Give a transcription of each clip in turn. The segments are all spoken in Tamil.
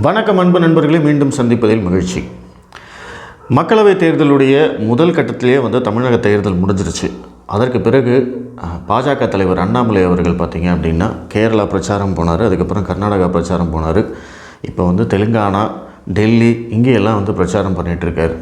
வணக்கம் அன்பு நண்பர்களை மீண்டும் சந்திப்பதில் மகிழ்ச்சி. மக்களவைத் தேர்தலுடைய முதல் கட்டத்திலேயே வந்து தமிழக தேர்தல் முடிஞ்சிருச்சு. அதற்கு பிறகு பாஜக தலைவர் அண்ணாமலை அவர்கள் பார்த்திங்க அப்படின்னா கேரளா பிரச்சாரம் போனார் அதுக்கப்புறம் கர்நாடகா பிரச்சாரம் போனார். இப்போ வந்து தெலுங்கானா டெல்லி இங்கேயெல்லாம் வந்து பிரச்சாரம் பண்ணிகிட்ருக்காரு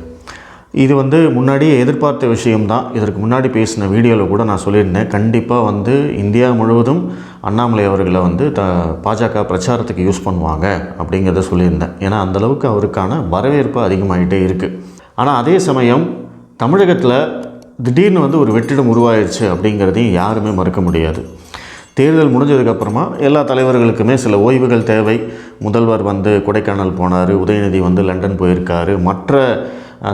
இது வந்து முன்னாடியே எதிர்பார்த்த விஷயம்தான். இதற்கு முன்னாடி பேசின வீடியோவில் கூட நான் சொல்லியிருந்தேன். கண்டிப்பாக வந்து இந்தியா முழுவதும் அண்ணாமலை அவர்களை வந்து த பாஜக பிரச்சாரத்துக்கு யூஸ் பண்ணுவாங்க அப்படிங்கிறத சொல்லியிருந்தேன். ஏன்னா அந்தளவுக்கு அவருக்கான வரவேற்பு அதிகமாகிட்டே இருக்குது ஆனால் அதே சமயம் தமிழகத்தில் திடீர்னு வந்து ஒரு வெற்றிடம் உருவாயிருச்சு அப்படிங்கிறதையும் யாருமே மறுக்க முடியாது. தேர்தல் முடிஞ்சதுக்கப்புறமா எல்லா தலைவர்களுக்குமே சில ஓய்வுகள் தேவை. முதல்வர் வந்து கொடைக்கானல் போனார் உதயநிதி வந்து லண்டன் போயிருக்காரு. மற்ற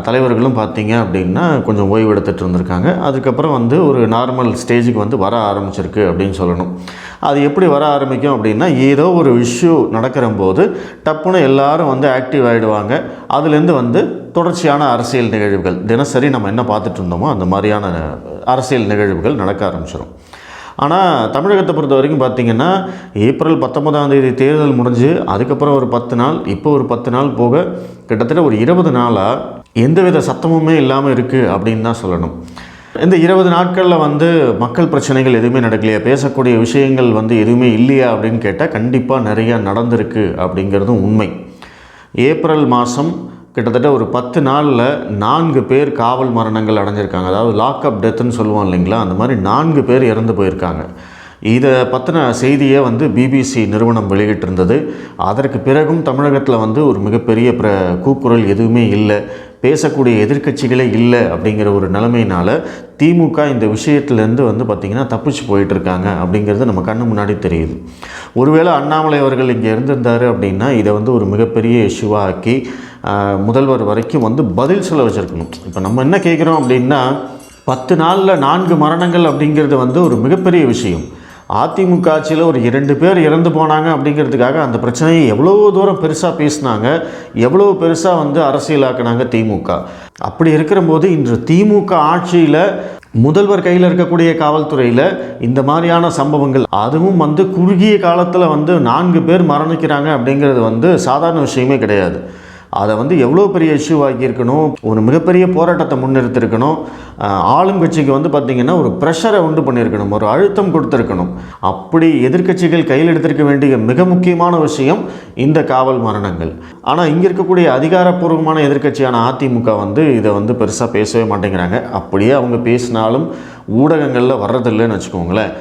தலைவர்களும் பார்த்தீங்க அப்படின்னா கொஞ்சம் ஓய்வு எடுத்துகிட்டு இருந்திருக்காங்க. அதுக்கப்புறம் வந்து ஒரு நார்மல் ஸ்டேஜுக்கு வந்து வர ஆரம்பிச்சிருக்கு அப்படின்னு சொல்லணும். அது எப்படி வர ஆரம்பிக்கும் அப்படின்னா ஏதோ ஒரு இஷ்யூ நடக்கிற போது டப்புன்னு எல்லாரும் வந்து ஆக்டிவ் ஆகிடுவாங்க அதுலேருந்து வந்து தொடர்ச்சியான அரசியல் நிகழ்வுகள். தினசரி நம்ம என்ன பார்த்துட்டு இருந்தோமோ அந்த மாதிரியான அரசியல் நிகழ்வுகள் நடக்க ஆரம்பிச்சிடும் ஆனால் தமிழகத்தை பொறுத்த வரைக்கும் பார்த்திங்கன்னா ஏப்ரல் பத்தொன்பதாம் தேதி தேர்தல் முடிஞ்சு அதுக்கப்புறம் ஒரு பத்து நாள் இப்போ ஒரு பத்து நாள் போக கிட்டத்தட்ட ஒரு இருபது நாளாக எந்தவித சத்தமுமே இல்லாமல் இருக்குது அப்படின்னு தான் சொல்லணும். இந்த இருபது நாட்களில் வந்து மக்கள் பிரச்சனைகள் எதுவுமே நடக்கலையா? பேசக்கூடிய விஷயங்கள் வந்து எதுவுமே இல்லையா அப்படின்னு கேட்டால் கண்டிப்பாக நிறையா நடந்திருக்கு அப்படிங்கிறதும் உண்மை. ஏப்ரல் மாதம் கிட்டத்தட்ட ஒரு பத்து நாளில் நான்கு பேர் காவல் மரணங்கள் அடைஞ்சிருக்காங்க. அதாவது லாக்அப் டெத்துன்னு சொல்லுவோம் இல்லைங்களா? அந்த மாதிரி நான்கு பேர் இறந்து போயிருக்காங்க. இதை பற்றின செய்தியை வந்து பிபிசி நிறுவனம் வெளியிட்டிருந்தது. அதற்கு பிறகும் தமிழகத்தில் வந்து ஒரு மிகப்பெரிய பிர கூக்குரல் எதுவுமே இல்லை. பேசக்கூடிய எதிர்க்கட்சிகளே இல்லை அப்படிங்கிற ஒரு நிலைமையினால் திமுக இந்த விஷயத்துலேருந்து வந்து பார்த்திங்கன்னா தப்பிச்சு போயிட்டுருக்காங்க அப்படிங்கிறது நம்ம கண்ணு முன்னாடி தெரியுது. ஒருவேளை அண்ணாமலை அவர்கள் இங்கே இருந்திருந்தார் அப்படின்னா இதை வந்து ஒரு மிகப்பெரிய இஷ்யூவாக ஆக்கி முதல்வர் வரைக்கும் வந்து பதில் சொல்ல வச்சுருக்கணும். இப்போ நம்ம என்ன கேட்குறோம் அப்படின்னா பத்து நாளில் நான்கு மரணங்கள் அப்படிங்கிறது வந்து ஒரு மிகப்பெரிய விஷயம். அதிமுக ஆட்சியில் ஒரு இரண்டு பேர் இறந்து போனாங்க அப்படிங்கிறதுக்காக அந்த பிரச்சனையை எவ்வளோ தூரம் பெருசாக பேசினாங்க எவ்வளோ பெருசாக வந்து அரசியலாக்குனாங்க திமுக. அப்படி இருக்கிற போது இன்று திமுக ஆட்சியில் முதல்வர் கையில் இருக்கக்கூடிய காவல்துறையில் இந்த மாதிரியான சம்பவங்கள் அதுவும் வந்து குறுகிய காலத்தில் வந்து நான்கு பேர் மரணிக்கிறாங்க அப்படிங்கிறது வந்து சாதாரண விஷயமே கிடையாது. அதை வந்து எவ்வளோ பெரிய இஷ்யூ ஆக்கியிருக்கணும்? ஒரு மிகப்பெரிய போராட்டத்தை முன்னிறுத்திருக்கணும் ஆளும் கட்சிக்கு வந்து பார்த்திங்கன்னா ஒரு ப்ரெஷரை உண்டு பண்ணியிருக்கணும். ஒரு அழுத்தம் கொடுத்துருக்கணும். அப்படி எதிர்க்கட்சிகள் கையில் எடுத்திருக்க வேண்டிய மிக முக்கியமான விஷயம் இந்த காவல் மரணங்கள். ஆனால் இங்கே இருக்கக்கூடிய அதிகாரப்பூர்வமான எதிர்க்கட்சியான அதிமுக வந்து இதை வந்து பெருசாக பேசவே மாட்டேங்கிறாங்க. அப்படியே அவங்க பேசினாலும் ஊடகங்களில் வர்றதில்லைன்னு வச்சுக்கோங்களேன்.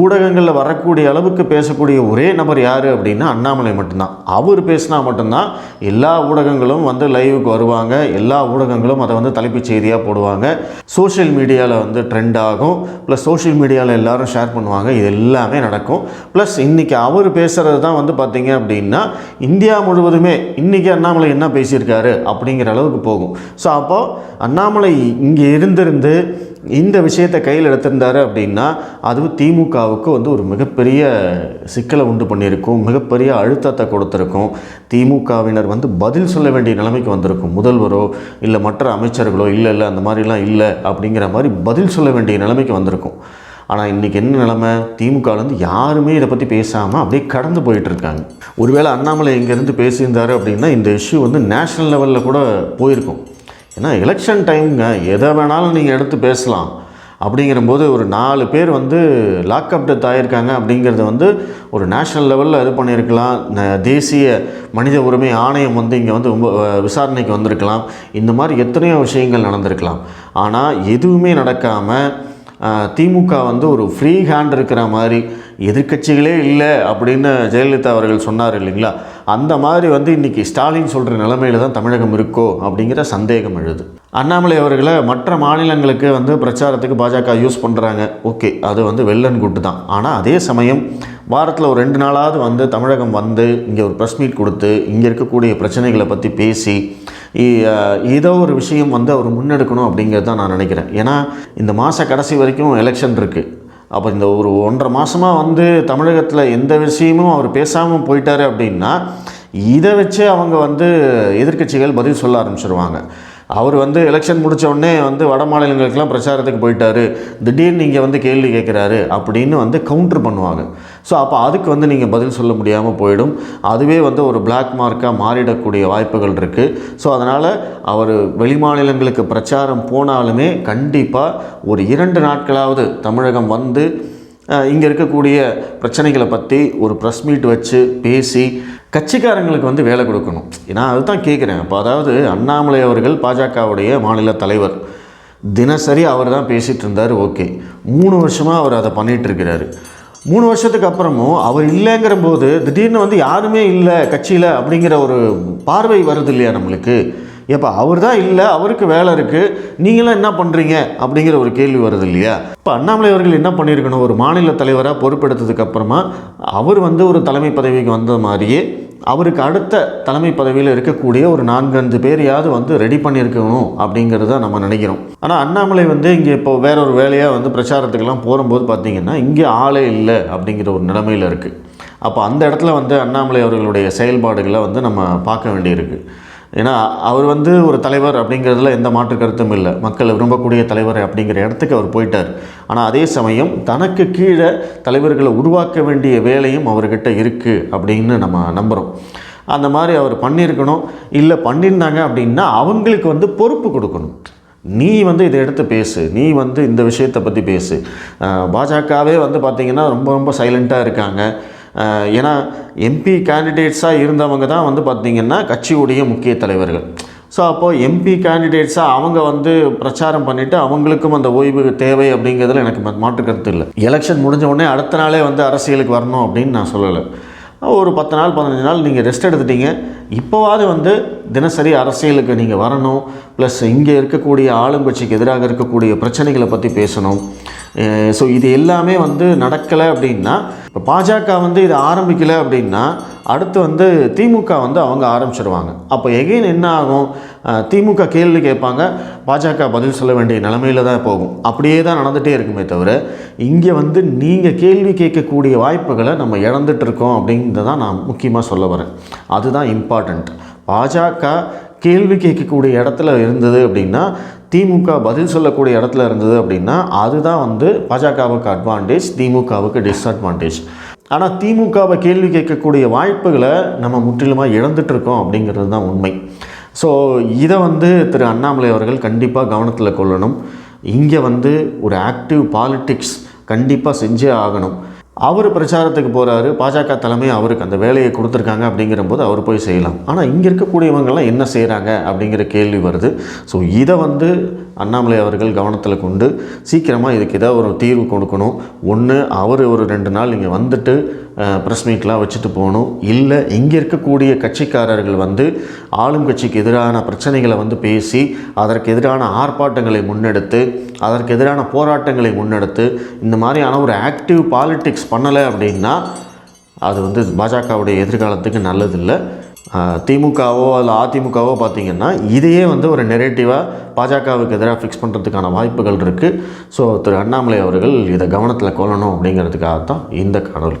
ஊடகங்களில் வரக்கூடிய அளவுக்கு பேசக்கூடிய ஒரே நபர் யார் அப்படின்னா அண்ணாமலை மட்டும்தான். அவர் பேசினா மட்டும்தான் எல்லா ஊடகங்களும் வந்து லைவுக்கு வருவாங்க. எல்லா ஊடகங்களும் அதை வந்து தலைப்புச் செய்தியாக போடுவாங்க. சோஷியல் மீடியாவில் வந்து ட்ரெண்ட் ஆகும். ப்ளஸ் சோஷியல் மீடியாவில் எல்லாரும் ஷேர் பண்ணுவாங்க. இது எல்லாமே நடக்கும். ப்ளஸ் இன்றைக்கி அவர் பேசுகிறது தான் வந்து பார்த்தீங்க அப்படின்னா இந்தியா முழுவதுமே இன்றைக்கி அண்ணாமலை என்ன பேசியிருக்காரு அப்படிங்கிற அளவுக்கு போகும். ஸோ அப்போது அண்ணாமலை இங்கே இருந்திருந்து இந்த விஷயத்தை கையில் எடுத்திருந்தாரு அப்படின்னா அதுவும் திமுகவுக்கு வந்து ஒரு மிகப்பெரிய சிக்கலை உண்டு பண்ணியிருக்கும் மிகப்பெரிய அழுத்தத்தை கொடுத்துருக்கும். திமுகவினர் வந்து பதில் சொல்ல வேண்டிய நிலைமைக்கு வந்திருக்கும். முதல்வரோ இல்லை மற்ற அமைச்சர்களோ இல்லை இல்லை அந்த மாதிரிலாம் இல்லை அப்படிங்கிற மாதிரி பதில் சொல்ல வேண்டிய நிலைமைக்கு வந்திருக்கும். ஆனால் இன்றைக்கி என்ன நிலமை? திமுகலேருந்து யாருமே இதை பற்றி பேசாமல் அப்படியே கடந்து போயிட்டுருக்காங்க. ஒருவேளை அண்ணாமலை இங்கேருந்து பேசியிருந்தாரு அப்படின்னா இந்த இஷ்யூ வந்து நேஷ்னல் லெவலில் கூட போயிருக்கும். ஏன்னா எலெக்ஷன் டைம்ங்க எதை வேணாலும் நீங்கள் எடுத்து பேசலாம். அப்படிங்கிறபோது ஒரு நாலு பேர் வந்து லாக்அப் டெத் ஆகியிருக்காங்க அப்படிங்கிறது வந்து ஒரு நேஷ்னல் லெவலில் இது பண்ணியிருக்கலாம். தேசிய மனித உரிமை ஆணையம் வந்து இங்கே வந்து ரொம்ப விசாரணைக்கு வந்திருக்கலாம். இந்த மாதிரி எத்தனையோ விஷயங்கள் நடந்திருக்கலாம். ஆனால் எதுவுமே நடக்காமல் திமுக வந்து ஒரு ஃப்ரீ ஹேண்ட் இருக்கிற மாதிரி எதிர்க்கட்சிகளே இல்லை அப்படின்னு ஜெயலலிதா அவர்கள் சொன்னார் இல்லைங்களா? அந்த மாதிரி வந்து இன்றைக்கி ஸ்டாலின் சொல்கிற நிலமையில தான் தமிழகம் இருக்கோ அப்படிங்கிற சந்தேகம் எழுது. அண்ணாமலை அவர்களை மற்ற மாநிலங்களுக்கு வந்து பிரச்சாரத்துக்கு பாஜக யூஸ் பண்ணுறாங்க ஓகே அது வந்து வெள்ளன் குட்டு தான். ஆனால் அதே சமயம் வாரத்தில் ஒரு ரெண்டு நாளாவது வந்து தமிழகம் வந்து இங்கே ஒரு ப்ரெஸ் மீட் கொடுத்து இங்கே இருக்கக்கூடிய பிரச்சனைகளை பற்றி பேசி ஏதோ ஒரு விஷயம் வந்து அவர் முன்னெடுக்கணும் அப்படிங்கிறது தான் நான் நினைக்கிறேன். ஏன்னா இந்த மாத கடைசி வரைக்கும் எலெக்ஷன் இருக்குது அப்போ இந்த ஒரு ஒன்றரை மாதமாக வந்து தமிழகத்தில் எந்த விஷயமும் அவர் பேசாமல் போயிட்டார் அப்படின்னா இதை வச்சு அவங்க வந்து எதிர்க்கட்சிகள் பதில் சொல்ல ஆரம்பிச்சிருவாங்க. அவர் வந்து எலெக்ஷன் முடித்த உடனே வந்து வட மாநிலங்களுக்கெல்லாம் பிரச்சாரத்துக்கு போயிட்டார். திடீர்னு நீங்கள் வந்து கேள்வி கேட்குறாரு அப்படின்னு வந்து கவுண்டர் பண்ணுவாங்க. ஸோ அப்போ அதுக்கு வந்து நீங்கள் பதில் சொல்ல முடியாமல் போயிடும். அதுவே வந்து ஒரு பிளாக் மார்க்காக மாறிடக்கூடிய வாய்ப்புகள் இருக்குது ஸோ அதனால் அவர் வெளிமாநிலங்களுக்கு பிரச்சாரம் போனாலுமே கண்டிப்பாக ஒரு இரண்டு நாட்களாவது தமிழகம் வந்து இங்கே இருக்கக்கூடிய பிரச்சனைகளை பற்றி ஒரு ப்ரெஸ் மீட் வச்சு பேசி கட்சிக்காரங்களுக்கு வந்து வேலை கொடுக்கணும். நான் அதுதான் கேட்குறேன். அப்போ அதாவது அண்ணாமலை அவர்கள் பாஜகவுடைய மாநில தலைவர். தினசரி அவர் தான் பேசிகிட்டு இருந்தார் ஓகே. மூணு வருஷமாக அவர் அதை பண்ணிகிட்ருக்கிறாரு மூணு வருஷத்துக்கு அப்புறமும் அவர் இல்லைங்கிற போது திடீர்னு வந்து யாருமே இல்லை கட்சியில் அப்படிங்கிற ஒரு பார்வை வருது இல்லையா நம்மளுக்கு? ஏப்பா அவர் தான் இல்லை அவருக்கு வேலை இருக்குது நீங்களாம் என்ன பண்ணுறீங்க அப்படிங்கிற ஒரு கேள்வி வருது இல்லையா? இப்போ அண்ணாமலை அவர்கள் என்ன பண்ணியிருக்கணும்? ஒரு மாநில தலைவராக பொறுப்பெடுத்ததுக்கப்புறமா அவர் வந்து ஒரு தலைமை பதவிக்கு வந்த மாதிரியே அவருக்கு அடுத்த தலைமை பதவியில் இருக்கக்கூடிய ஒரு நான்கஞ்சு பேரையாவது வந்து ரெடி பண்ணியிருக்கணும் அப்படிங்கிறத நம்ம நினைக்கிறோம். ஆனால் அண்ணாமலை வந்து இங்கே இப்போ வேற ஒரு வேலையாக வந்து பிரச்சாரத்துக்கெல்லாம் போகும்போது பார்த்தீங்கன்னா இங்கே ஆளே இல்லை அப்படிங்கிற ஒரு நிலைமையில் இருக்குது அப்போ அந்த இடத்துல வந்து அண்ணாமலை அவர்களுடைய செயல்பாடுகளை வந்து நம்ம பார்க்க வேண்டியிருக்கு. ஏன்னா அவர் வந்து ஒரு தலைவர் அப்படிங்கிறதுல எந்த மாற்று கருத்தும் இல்லை. மக்கள் விரும்பக்கூடிய தலைவர் அப்படிங்கிற இடத்துக்கு அவர் போயிட்டார். ஆனால் அதே சமயம் தனக்கு கீழே தலைவர்களை உருவாக்க வேண்டிய வேலையும் அவர்கிட்ட இருக்குது அப்படின்னு நம்ம நம்புகிறோம் அந்த மாதிரி அவர் பண்ணியிருக்கணும். இல்லை பண்ணியிருந்தாங்க அப்படின்னா அவங்களுக்கு வந்து பொறுப்பு கொடுக்கணும். நீ வந்து இதை எடுத்து பேசு. நீ வந்து இந்த விஷயத்தை பற்றி பேசு. பாஜகவே வந்து பார்த்திங்கன்னா ரொம்ப ரொம்ப சைலண்ட்டாக இருக்காங்க. ஏன்னா எம்பி கேண்டிடேட்ஸாக இருந்தவங்க தான் வந்து பார்த்திங்கன்னா கட்சியுடைய முக்கிய தலைவர்கள். ஸோ அப்போது எம்பி கேண்டிடேட்ஸாக அவங்க வந்து பிரச்சாரம் பண்ணிவிட்டு அவங்களுக்கும் அந்த ஓய்வு தேவை அப்படிங்கிறதுல எனக்கு மா- மாற்று கருத்து இல்லை. எலெக்ஷன் முடிஞ்ச உடனே அடுத்த நாளே வந்து அரசியலுக்கு வரணும் அப்படின்னு நான் சொல்லலை. ஒரு பத்து நாள் பதினஞ்சு நாள் நீங்கள் ரெஸ்ட் எடுத்துட்டீங்க. இப்போவாது வந்து தினசரி அரசியலுக்கு நீங்கள் வரணும். ப்ளஸ் இங்கே இருக்கக்கூடிய ஆளுங்கட்சிக்கு எதிராக இருக்கக்கூடிய பிரச்சனைகளை பற்றி பேசணும். ஸோ இது எல்லாமே வந்து நடக்கலை அப்படின்னா இப்போ பாஜக வந்து இதை ஆரம்பிக்கலை அப்படின்னா அடுத்து வந்து திமுக வந்து அவங்க ஆரம்பிச்சிடுவாங்க அப்போ எகெயின் என்ன ஆகும்? திமுக கேள்வி கேட்பாங்க. பாஜக பதில் சொல்ல வேண்டிய நிலமையில தான் போகும். அப்படியே தான் நடந்துகிட்டே இருக்குமே தவிர இங்கே வந்து நீங்கள் கேள்வி கேட்கக்கூடிய வாய்ப்புகளை நம்ம இழந்துட்டு இருக்கோம் அப்படிங்கிறத தான் நான் முக்கியமாக சொல்ல வரேன். அதுதான் இம்பார்ட்டண்ட் பாஜக கேள்வி கேட்கக்கூடிய இடத்துல இருந்தது அப்படின்னா திமுக பதில் சொல்லக்கூடிய இடத்துல இருந்தது அப்படின்னா அதுதான் வந்து பாஜகவுக்கு அட்வான்டேஜ் திமுகவுக்கு டிஸ்அட்வான்டேஜ் ஆனால் திமுகவை கேள்வி கேட்கக்கூடிய வாய்ப்புகளை நம்ம முற்றிலுமாக இழந்துட்டு இருக்கோம் அப்படிங்கிறது தான் உண்மை. ஸோ இதை வந்து திரு அண்ணாமலை அவர்கள் கண்டிப்பாக கவனத்தில் கொள்ளணும். இங்கே வந்து ஒரு ஆக்டிவ் பாலிட்டிக்ஸ் கண்டிப்பாக செஞ்சே ஆகணும். அவர் பிரச்சாரத்துக்கு போகிறாரு பாஜக தலைமை அவருக்கு அந்த வேலையை கொடுத்துருக்காங்க அப்படிங்கிற போது அவர் போய் செய்யலாம். ஆனால் இங்கே இருக்கக்கூடியவங்கெல்லாம் என்ன செய்கிறாங்க அப்படிங்கிற கேள்வி வருது. ஸோ இதை வந்து அண்ணாமலை அவர்கள் கவனத்தில் கொண்டு சீக்கிரமாக இதுக்கு ஏதாவது ஒரு தீர்வு கொடுக்கணும். ஒன்று அவர் ஒரு ரெண்டு நாள் இங்கே வந்துட்டு ப்ரெஸ் மீட்லாம் வச்சுட்டு போகணும். இல்லை இங்கே இருக்கக்கூடிய கட்சிக்காரர்கள் வந்து ஆளும் கட்சிக்கு எதிரான பிரச்சனைகளை வந்து பேசி அதற்கு எதிரான ஆர்ப்பாட்டங்களை முன்னெடுத்து அதற்கு எதிரான போராட்டங்களை முன்னெடுத்து இந்த மாதிரியான ஒரு ஆக்டிவ் பாலிட்டிக்ஸ் பண்ணலை அப்படின்னா அது வந்து பாஜகவுடைய எதிர்காலத்துக்கு நல்லதில்லை. திமுகவோ இல்லை அதிமுகவோ பார்த்திங்கன்னா இதையே வந்து ஒரு நெரேட்டிவாக பாஜகவுக்கு எதிராக ஃபிக்ஸ் பண்ணுறதுக்கான வாய்ப்புகள் இருக்குது ஸோ திரு அண்ணாமலை அவர்கள் இதை கவனத்தில் கொள்ளணும் அப்படிங்கிறதுக்காக தான் இந்த காணொலி.